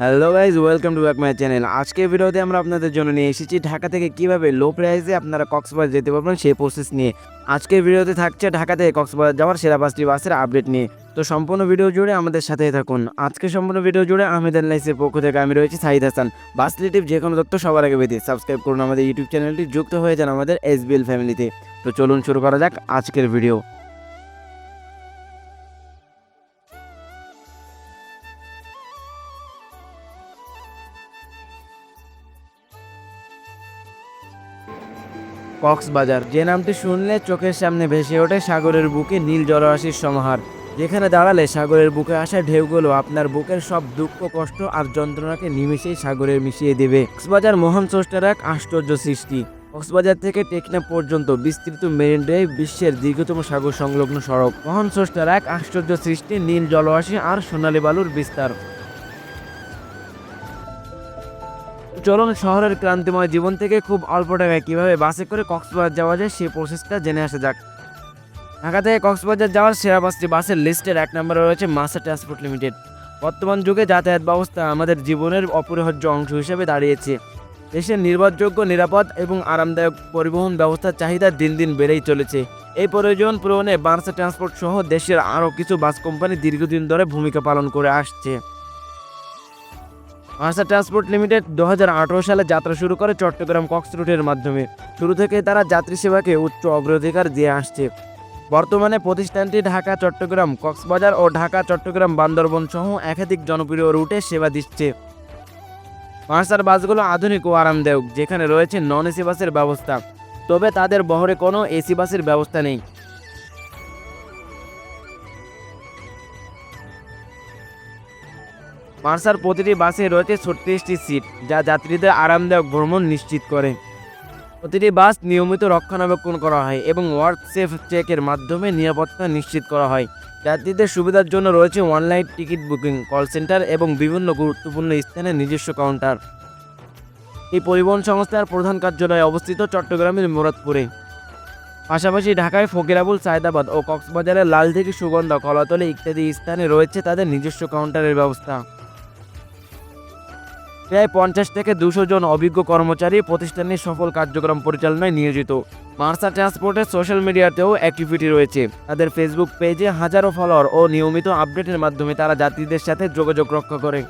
Hello guys welcome to back my channel আজকের ভিডিওতে আমরা আপনাদের জন্য নিয়ে এসেছি ঢাকা থেকে কীভাবে লো প্রাইসে আপনারা কক্সবাজার যেতে পারবেন সেই প্রসেস নিয়ে। আজকের ভিডিওতে থাকছে ঢাকা থেকে কক্সবাজার যাওয়ার সেরা পাঁচটি বাসের আপডেট নিয়ে। তো সম্পূর্ণ ভিডিও জুড়ে আমাদের সাথে থাকুন। আজকে সম্পূর্ণ ভিডিও জুড়ে আহমেদ লাইসের পক্ষ থেকে আমি রয়েছি সাহিদ হাসান। বাস রিলেটিভ যে কোনো তথ্য সবার আগে পেতে সাবস্ক্রাইব করুন আমাদের ইউটিউব চ্যানেলটি যুক্ত হয়ে যান আমাদের এসবিএল ফ্যামিলিতে তো চলুন শুরু করা যাক আজকের ভিডিও। কক্সবাজার। যে নামটি শুনলে চোখের সামনে ভেসে ওঠে সাগরের বুকে নীল জলরাশির সমাহার। যেখানে দাঁড়ালে সাগরের বুকে আসা ঢেউগুলো আপনার বুকের সব দুঃখ, কষ্ট আর যন্ত্রণাকে নিমিশেই সাগরে মিশিয়ে দেবে। কক্সবাজার মহান স্রষ্টার এক আশ্চর্য সৃষ্টি। কক্সবাজার থেকে টেকনা পর্যন্ত বিস্তৃত মেরিন ড্রাইভ বিশ্বের দীর্ঘতম সাগর সংলগ্ন সড়ক। মহান স্রষ্টার এক আশ্চর্য সৃষ্টি, নীল জলরাশি আর সোনালী বালুর বিস্তার। চলুন শহরের ক্রান্তিময় জীবন থেকে খুব অল্প টাকায় কীভাবে বাসে করে কক্সবাজার যাওয়া যায় সেই প্রসেসটা জেনে আসা যাক। ঢাকা থেকে কক্সবাজার যাওয়ার সেরা বাসটি বাসের লিস্টের এক নম্বরে রয়েছে মাসা ট্রান্সপোর্ট লিমিটেড। বর্তমান যুগে যাতায়াত ব্যবস্থা আমাদের জীবনের অপরিহার্য অংশ হিসেবে দাঁড়িয়েছে। দেশের নির্ভরযোগ্য, নিরাপদ এবং আরামদায়ক পরিবহন ব্যবস্থার চাহিদা দিন দিন বেড়েই চলেছে। এই প্রয়োজন পূরণে বার্সা ট্রান্সপোর্ট সহ দেশের আরও কিছু বাস কোম্পানি দীর্ঘদিন ধরে ভূমিকা পালন করে আসছে। ভাষা ট্রান্সপোর্ট লিমিটেড দু হাজার আঠেরো সালে যাত্রা শুরু করে চট্টগ্রাম কক্স রুটের মাধ্যমে। শুরু থেকে তারা যাত্রী সেবাকে উচ্চ অগ্রাধিকার দিয়ে আসছে। বর্তমানে প্রতিষ্ঠানটি ঢাকা, চট্টগ্রাম, কক্সবাজার ও ঢাকা, চট্টগ্রাম, বান্দরবন সহ একাধিক জনপ্রিয় রুটে সেবা দিচ্ছে। ভাষার বাসগুলো আধুনিক ও আরামদায়ক, যেখানে রয়েছে নন এসি বাসের ব্যবস্থা। তবে তাদের বহরে কোনো এসি বাসের ব্যবস্থা নেই। মার্সার প্রতিটি বাসে রয়েছে ছত্রিশটি সিট, যা যাত্রীদের আরামদায়ক ভ্রমণ নিশ্চিত করে। প্রতিটি বাস নিয়মিত রক্ষণাবেক্ষণ করা হয় এবং ওয়ার্ক সেফ চেকের মাধ্যমে নিরাপত্তা নিশ্চিত করা হয়। যাত্রীদের সুবিধার জন্য রয়েছে online ticket booking, call centre এবং বিভিন্ন গুরুত্বপূর্ণ স্থানে নিজস্ব কাউন্টার। এই পরিবহন সংস্থার প্রধান কার্যালয় অবস্থিত চট্টগ্রামের মুরাদপুরে। পাশাপাশি ঢাকায় ফকিরাবুল, সায়দাবাদ ও কক্সবাজারের লালদিঘি সুগন্ধা, কলাতলি ইত্যাদি স্থানে রয়েছে তাদের নিজস্ব কাউন্টারের ব্যবস্থা। প্রায় পঞ্চাশ থেকে দুশো জন অভিজ্ঞ কর্মচারী প্রতিষ্ঠানের সফল কার্যক্রম পরিচালনায় নিয়োজিত। মার্সা ট্রান্সপোর্টের সোশ্যাল মিডিয়াতেও অ্যাক্টিভিটি রয়েছে। তাদের ফেসবুক পেজে হাজারো ফলোয়ার ও নিয়মিত আপডেটের মাধ্যমে তারা যাত্রীদের সাথে যোগাযোগ রক্ষা করে।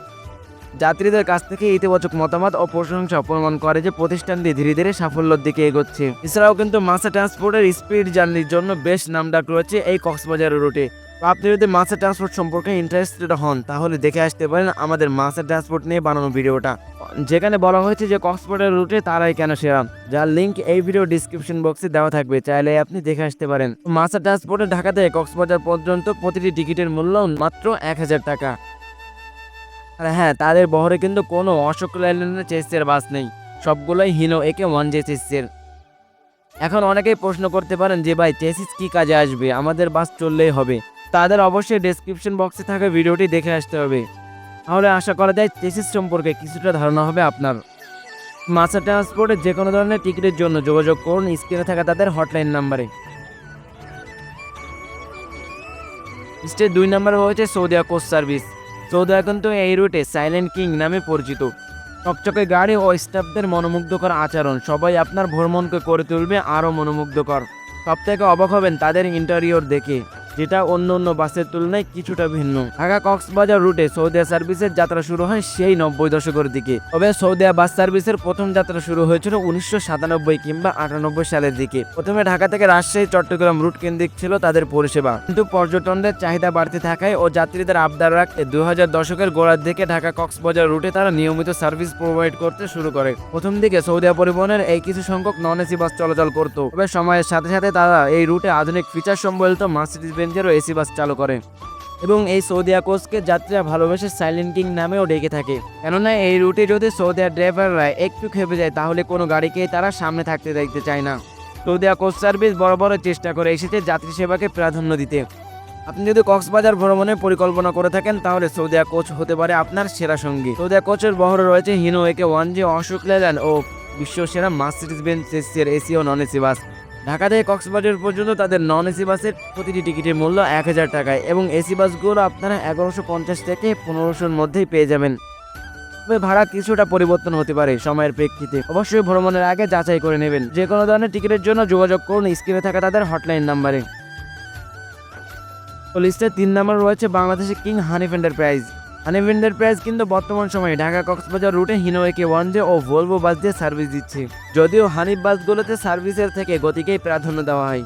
যাত্রীদের কাছ থেকে ইতিবাচক মতামত ও প্রশংসা প্রমাণ করে যে প্রতিষ্ঠানটি ধীরে ধীরে সাফল্যের দিকে এগোচ্ছে। এছাড়াও কিন্তু মাসা ট্রান্সপোর্টের স্পিড জার্নির জন্য বেশ নামডাক রয়েছে এই কক্সবাজার রুটে। আপনি যদি মাসা ট্রান্সপোর্ট সম্পর্কে ইন্টারেস্টেড হন, তাহলে দেখে আসতে পারেন আমাদের মাসা ট্রান্সপোর্ট নিয়ে বানানো ভিডিওটা। যেখানে বলা হয়েছে যে কক্সবাজার রুটে তারাই কেন সেরা। যার লিঙ্ক এই ভিডিও ডিসক্রিপশন বক্সে দেওয়া থাকবে, চাইলে আপনি দেখে আসতে পারেন। মাসা ট্রান্সপোর্টে ঢাকা থেকে কক্সবাজার পর্যন্ত প্রতিটি টিকিটের মূল্য মাত্র এক হাজার টাকা। আর হ্যাঁ তাদের বহরে কিন্তু কোনো অশোক লেল্যান্ডের চেসের বাস নেই। সবগুলোই হিনো একে ওয়ান জে চেসের এখন অনেকেই প্রশ্ন করতে পারেন যে ভাই চেসিস কি কাজে আসবে? আমাদের বাস চললেই হবে। তাদের অবশ্যই ডেসক্রিপশন বক্সে থাকা ভিডিওটি দেখে আসতে হবে। তাহলে আশা করা যায় চেসিস সম্পর্কে কিছুটা ধারণা হবে আপনার। মাসা ট্রান্সপোর্টের যে কোনো ধরনের টিকিটের জন্য যোগাযোগ করুন স্ক্রিনে থাকা তাদের হটলাইন নাম্বারে লিস্টের দুই নম্বরে রয়েছে সৌদিয়া কোচ সার্ভিস সৌদিয়া কিন্তু এই রুটে সাইলেন্ট কিং নামে পরিচিত। চকচকে গাড়ি ও স্টাফদের মনোমুগ্ধকর আচরণ, সবাই আপনার ভ্রমণকে করে তুলবে আরও মনোমুগ্ধকর। সব থেকে অবাক হবেন তাদের ইন্টেরিয়র দেখে। যেটা অন্য অন্য বাসের তুলনায় কিছুটা ভিন্ন। ঢাকা কক্সবাজার রুটে সৌদিয়া সার্ভিসের যাত্রা শুরু হয় সেই নব্বই দশকের দিকে। তবে সৌদিয়া বাস সার্ভিসের প্রথম যাত্রা শুরু হয়েছিল উনিশশো সাতানব্বই কিংবা আটানব্বই সালের দিকে। প্রথমে ঢাকা থেকে রাজশাহী, চট্টগ্রাম রুট কেন্দ্রিক ছিল তাদের পরিষেবা। কিন্তু পর্যটনদের চাহিদা বাড়তে থাকায় ও যাত্রীদের আবদার রাখতে দু হাজার দশকের গোড়ার দিকে ঢাকা কক্সবাজার রুটে তারা নিয়মিত সার্ভিস প্রোভাইড করতে শুরু করে। প্রথম দিকে সৌদিয়া পরিবহনের এই কিছু সংখ্যক নন এসি বাস চলাচল করত। তবে সময়ের সাথে সাথে তারা এই রুটে আধুনিক ফিচার সম্বলিত মার্সিডিজ বেঞ্জেরও এসি বাস চালু করে। এবং এই সৌদিয়া কোচকে যাত্রীরা ভালোবেসে সাইলেন্ট কিং নামেও ডেকে থাকে। কেননা এই রুটে যদি সৌদিয়া ড্রাইভাররা একটু খেপে যায়, তাহলে কোনো গাড়িকে তারা সামনে থাকতে দেখতে চায় না। সৌদিয়া কোচ সার্ভিস বড় বড় চেষ্টা করে এসেছে যাত্রী সেবাকে প্রাধান্য দিতে। আপনি যদি কক্সবাজার ভ্রমণের পরিকল্পনা করে থাকেন, তাহলে সৌদিয়া কোচ হতে পারে আপনার সেরা সঙ্গী। সৌদিয়া কোচের বহরে রয়েছে Hino AK one G Ashok Leyland ও বিশ্ব সেরা মার্সিডিজ বেঞ্চ এর এসি ও নন এসি বাস। ঢাকা থেকে কক্সবাজার পর্যন্ত তাদের নন এসি বাসের প্রতিটি টিকিটের মূল্য এক হাজার টাকায় এবং এসি বাসগুলো আপনারা এগারোশো পঞ্চাশ থেকে পনেরোশোর মধ্যেই পেয়ে যাবেন। তবে ভাড়া কিছুটা পরিবর্তন হতে পারে সময়ের প্রেক্ষিতে। অবশ্যই ভ্রমণের আগে যাচাই করে নেবেন। যে কোনো ধরনের টিকিটের জন্য যোগাযোগ করুন স্ক্রিনে থাকা তাদের হটলাইন নাম্বারে। লিস্টে তিন নম্বর রয়েছে বাংলাদেশের king Hanif enterprise Hanif enterprise কিন্তু বর্তমান সময়ে ঢাকা কক্সবাজার রুটে হিনোয়েকে ওয়ান ও ভলভো বাস দিয়ে সার্ভিস দিচ্ছে। যদিও হানিফ বাসগুলোতে সার্ভিসের থেকে গতিকেই প্রাধান্য দেওয়া হয়।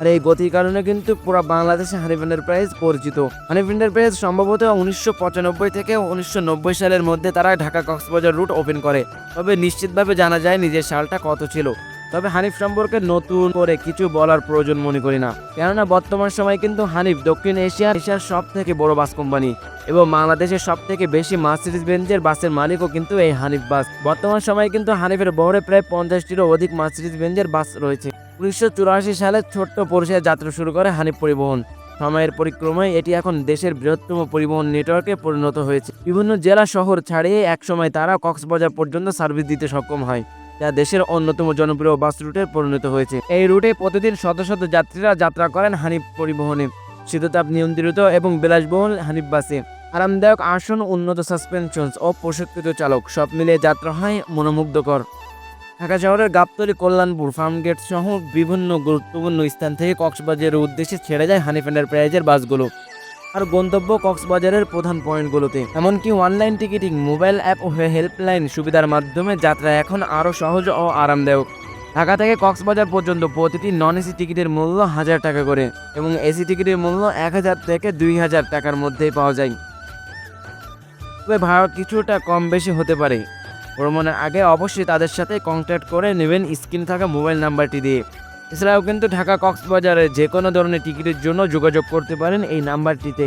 আর এই গতির কারণে কিন্তু পুরো বাংলাদেশে হানিফ এন্টারপ্রাইজ পরিচিত। হানিফ এন্টারপ্রাইজ সম্ভবত উনিশশো পঁচানব্বই থেকে উনিশশো নব্বই সালের মধ্যে তারা ঢাকা কক্সবাজার রুট ওপেন করে। তবে নিশ্চিতভাবে জানা যায় নিজের সালটা কত ছিল। তবে হানিফ সম্পর্কে নতুন করে কিছু বলার প্রয়োজন মনে করি না। কেননা বর্তমান সময় কিন্তু হানিফ দক্ষিণ এশিয়ার এশিয়ার সব থেকে বড় বাস কোম্পানি এবং বাংলাদেশের সব থেকে বেশি মার্সিডিজ বেঞ্জের বাসের মালিকও কিন্তু এই হানিফ বাস। বর্তমান সময়ে কিন্তু হানিফের বহরে প্রায় পঞ্চাশটিরও অধিক মার্সিডিজ বেঞ্জের বাস রয়েছে। উনিশশো চুরাশি সালে ছোট্ট পরিসরে যাত্রা শুরু করে হানিফ পরিবহন। সময়ের পরিক্রমায় এটি এখন দেশের বৃহত্তম পরিবহন নেটওয়ার্কে পরিণত হয়েছে। বিভিন্ন জেলা শহর ছাড়িয়ে একসময় তারা কক্সবাজার পর্যন্ত সার্ভিস দিতে সক্ষম হয়। যা দেশের অন্যতম জনপ্রিয় বাস রুটে পরিণত হয়েছে। এই রুটে প্রতিদিন শত শত যাত্রীরা যাত্রা করেন হানিফ পরিবহনে। শীততাপ নিয়ন্ত্রিত এবং বিলাসবহুল হানিফ বাসে। আরামদায়ক আসন, উন্নত সাসপেনশনস ও প্রশিক্ষিত চালক সব মিলিয়ে যাত্রা হয় মনোমুগ্ধকর। ঢাকা শহরের গাবতলী, কল্যাণপুর, ফার্মগেট সহ বিভিন্ন গুরুত্বপূর্ণ স্থান থেকে কক্সবাজারের উদ্দেশ্যে ছেড়ে যায় হানিফ এন্টারপ্রাইজের বাসগুলো। আর গন্তব্য কক্সবাজারের প্রধান পয়েন্টগুলোতে। এমনকি অনলাইন টিকিটিং, মোবাইল অ্যাপ ও হেল্পলাইন সুবিধার মাধ্যমে যাত্রা এখন আরও সহজ ও আরামদায়ক। ঢাকা থেকে কক্সবাজার পর্যন্ত প্রতিটি নন এসি টিকিটের মূল্য হাজার টাকা করে এবং এসি টিকিটের মূল্য এক হাজার থেকে দুই হাজার টাকার মধ্যেই পাওয়া যায়। তবে ভাড়া কিছুটা কম বেশি হতে পারে। ভ্রমণের আগে অবশ্যই তাদের সাথে কন্ট্যাক্ট করে নেবেন স্ক্রিনে থাকা মোবাইল নাম্বারটি দিয়ে। এছাড়াও কিন্তু ঢাকা কক্সবাজারে যে কোনো ধরনের টিকিটের জন্য যোগাযোগ করতে পারেন এই নাম্বারটিতে।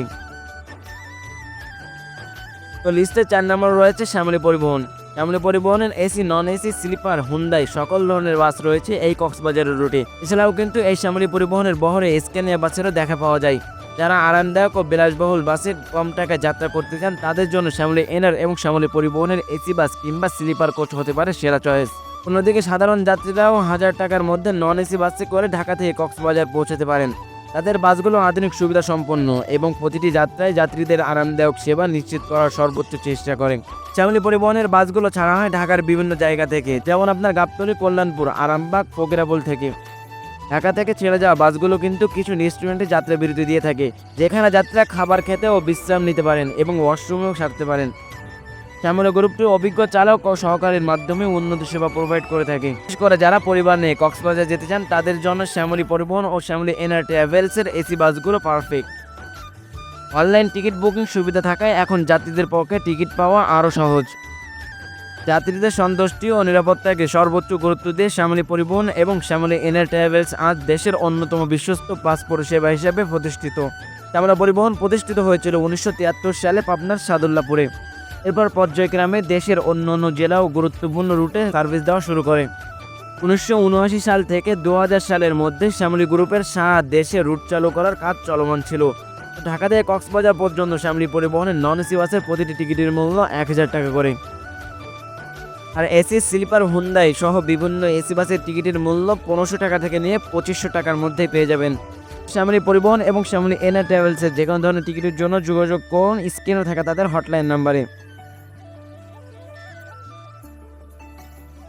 তো লিস্টে চার নম্বর রয়েছে শ্যামলী পরিবহন। শ্যামলী পরিবহনের AC, non AC, sleeper Hyundai সকল ধরনের বাস রয়েছে এই কক্সবাজারের রুটে। এছাড়াও কিন্তু এই শ্যামলী পরিবহনের বহরে স্ক্যানিয়া বাসেরও দেখা পাওয়া যায়। যারা আরামদায়ক ও বিলাসবহুল বাসে কম টাকায় যাত্রা করতে চান, তাদের জন্য শ্যামলী এনার এবং শ্যামলী পরিবহনের এসি বাস কিংবা স্লিপার কোচ হতে পারে সেরা চয়েস। অন্যদিকে সাধারণ যাত্রীরাও হাজার টাকার মধ্যে নন এসি বাসে করে ঢাকা থেকে কক্সবাজার পৌঁছাতে পারেন। তাদের বাসগুলো আধুনিক সুবিধা সম্পন্ন এবং প্রতিটি যাত্রায় যাত্রীদের আরামদায়ক সেবা নিশ্চিত করার সর্বোচ্চ চেষ্টা করেন। শ্যামলী পরিবহনের বাসগুলো ছাড়া হয় ঢাকার বিভিন্ন জায়গা থেকে, যেমন আপনার গাবতলী, কল্যাণপুর, আরামবাগ, ফকিরাবল থেকে। ঢাকা থেকে ছেড়ে যাওয়া বাসগুলো কিন্তু কিছু রেস্টুরেন্টে যাত্রা বিরতি দিয়ে থাকে, যেখানে যাত্রা খাবার খেতে ও বিশ্রাম নিতে পারেন এবং ওয়াশরুমেও সারতে পারেন। শ্যামলা গ্রুপটি অভিজ্ঞ চালক ও সহকারীর মাধ্যমে উন্নত সেবা প্রোভাইড করে থাকে। বিশেষ করে যারা পরিবার নিয়ে কক্সবাজার যেতে চান, তাদের জন্য শ্যামলী পরিবহন ও শ্যামলী এনার ট্রাভেলসের এসি বাসগুলো পারফেক্ট অনলাইন টিকিট বুকিং সুবিধা থাকায় এখন যাত্রীদের পক্ষে টিকিট পাওয়া আরও সহজ। যাত্রীদের সন্তুষ্টি ও নিরাপত্তাকে সর্বোচ্চ গুরুত্ব দিয়ে শ্যামলী পরিবহন এবং শ্যামলী এনার ট্রাভেলস আজ দেশের অন্যতম বিশ্বস্ত পাস পরিষেবা হিসেবে প্রতিষ্ঠিত। শ্যামলা পরিবহন প্রতিষ্ঠিত হয়েছিল উনিশশো তিয়াত্তর সালে পাবনার সাদুল্লাপুরে। এরপর পর্যায়ক্রমে দেশের অন্য অন্য জেলা ও গুরুত্বপূর্ণ রুটে সার্ভিস দেওয়া শুরু করে। উনিশশো উনআশি সাল থেকে দু হাজার সালের মধ্যে শ্যামলী গ্রুপের সারা দেশে রুট চালু করার কাজ চলমান ছিল। ঢাকা থেকে কক্সবাজার পর্যন্ত শ্যামলী পরিবহনের নন এসি বাসের প্রতিটি টিকিটের মূল্য এক হাজার টাকা করে। আর এসি স্লিপার হুন্দাই সহ বিভিন্ন এসি বাসের টিকিটের মূল্য পনেরোশো টাকা থেকে নিয়ে পঁচিশশো টাকার মধ্যেই পেয়ে যাবেন। শ্যামলী পরিবহন এবং শ্যামলী এনার ট্রাভেলসের যে কোনো ধরনের টিকিটের জন্য যোগাযোগ করুন। স্ক্রিনে থাকা তাদের হটলাইন নাম্বারে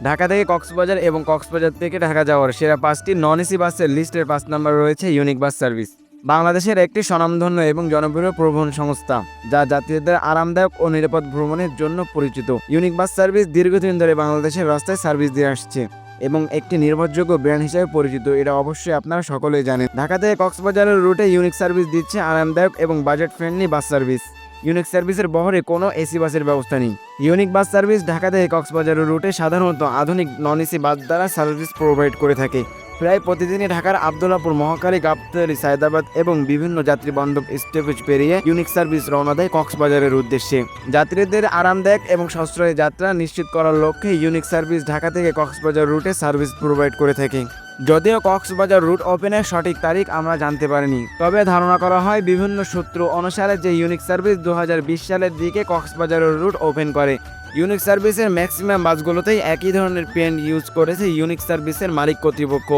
ঢাকা থেকে কক্সবাজার এবং কক্সবাজার থেকে ঢাকা যাওয়ার সেরা পাঁচটি নন এসি বাসের লিস্টের পাঁচ নম্বর রয়েছে ইউনিক বাস সার্ভিস বাংলাদেশের একটি স্বনামধন্য এবং জনপ্রিয় পরিবহন সংস্থা, যা যাত্রীদের আরামদায়ক ও নিরাপদ ভ্রমণের জন্য পরিচিত। ইউনিক বাস সার্ভিস দীর্ঘদিন ধরে বাংলাদেশের রাস্তায় সার্ভিস দিয়ে আসছে এবং একটি নির্ভরযোগ্য ব্র্যান্ড হিসেবে পরিচিত। এটা অবশ্যই আপনারা সকলেই জানেন। ঢাকা থেকে কক্সবাজারের রুটে ইউনিক সার্ভিস দিচ্ছে আরামদায়ক এবং budget friendly bus service unique সার্ভিসের বহরে কোনো এসি বাসের ব্যবস্থা নেই। ইউনিক বাস সার্ভিস ঢাকা থেকে কক্সবাজারের রুটে সাধারণত আধুনিক নন এসি বাস দ্বারা সার্ভিস প্রোভাইড করে থাকে। প্রায় প্রতিদিনই ঢাকার আবদুল্লাপুর, মহাকালী, গাবতলী, সায়দাবাদ এবং বিভিন্ন যাত্রী বান্ধব স্টেপেজ পেরিয়ে ইউনিক সার্ভিস রওনা দেয় কক্সবাজারের উদ্দেশ্যে। যাত্রীদের আরামদায়ক এবং সাশ্রয়ী যাত্রা নিশ্চিত করার লক্ষ্যে ইউনিক সার্ভিস ঢাকা থেকে কক্সবাজার রুটে সার্ভিস প্রোভাইড করে থাকে। যদিও কক্সবাজার রুট ওপেনের সঠিক তারিখ আমরা জানতে পারিনি, তবে ধারণা করা হয় বিভিন্ন সূত্র অনুসারে যে ইউনিক সার্ভিস দু হাজার বিশ সালের দিকে কক্সবাজারের রুট ওপেন করে। ইউনিক সার্ভিসের ম্যাক্সিমাম বাসগুলোতেই একই ধরনের পেন্ট ইউজ করেছে ইউনিক সার্ভিসের মালিক কর্তৃপক্ষ।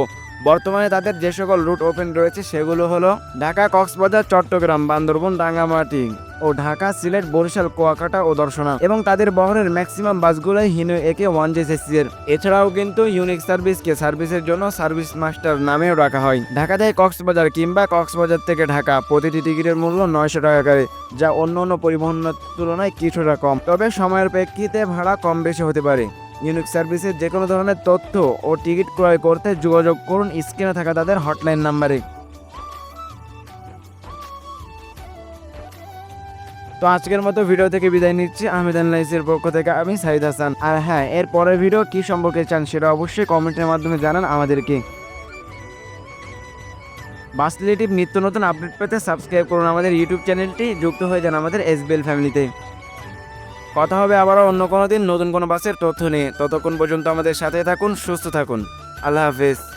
বর্তমানে তাদের যে সকল রুট ওপেন রয়েছে সেগুলো হলো ঢাকা, কক্সবাজার, চট্টগ্রাম, বান্দরবন, রাঙ্গামাটি ও ঢাকা, সিলেট, বরিশাল, কুয়াকাটা ও দর্শনা এবং তাদের বহরের ম্যাক্সিমাম বাসগুলোই হিনো একে ওয়ান জেসেসি এর। এছাড়াও কিন্তু ইউনিক সার্ভিসকে সার্ভিসের জন্য সার্ভিস মাস্টার নামেও রাখা হয়। ঢাকা থেকে কক্সবাজার কিংবা কক্সবাজার থেকে ঢাকা প্রতিটি টিকিটের মূল্য নয়শো টাকা করে, যা অন্য অন্য পরিবহনের তুলনায় কিছুটা কম। তবে সময়ের প্রেক্ষিতে ভাড়া কম বেশি হতে পারে। ইউনিক সার্ভিসের যে কোনো ধরনের তথ্য ও টিকিট ক্রয় করতে যোগাযোগ করুন, স্ক্রিনে থাকা তাদের হটলাইন নাম্বারে তো আজকের মতো ভিডিও থেকে বিদায় নিচ্ছি। আহমেদ আনলাইসের পক্ষ থেকে আমি সাইদ হাসান। আর হ্যাঁ এর পরের ভিডিও কি সম্পর্কে চান সেটা অবশ্যই কমেন্টের মাধ্যমে জানান আমাদেরকে। বাস রিলেটিভ নিত্য নতুন আপডেট পেতে সাবস্ক্রাইব করুন আমাদের ইউটিউব চ্যানেলটি যুক্ত হয়ে যান আমাদের এসবিএল ফ্যামিলিতে কথা হবে আবারও অন্য কোনো দিন, নতুন কোনো বাসের তথ্য নিয়ে। ততক্ষণ পর্যন্ত আমাদের সাথে থাকুন, সুস্থ থাকুন। আল্লাহ হাফেজ।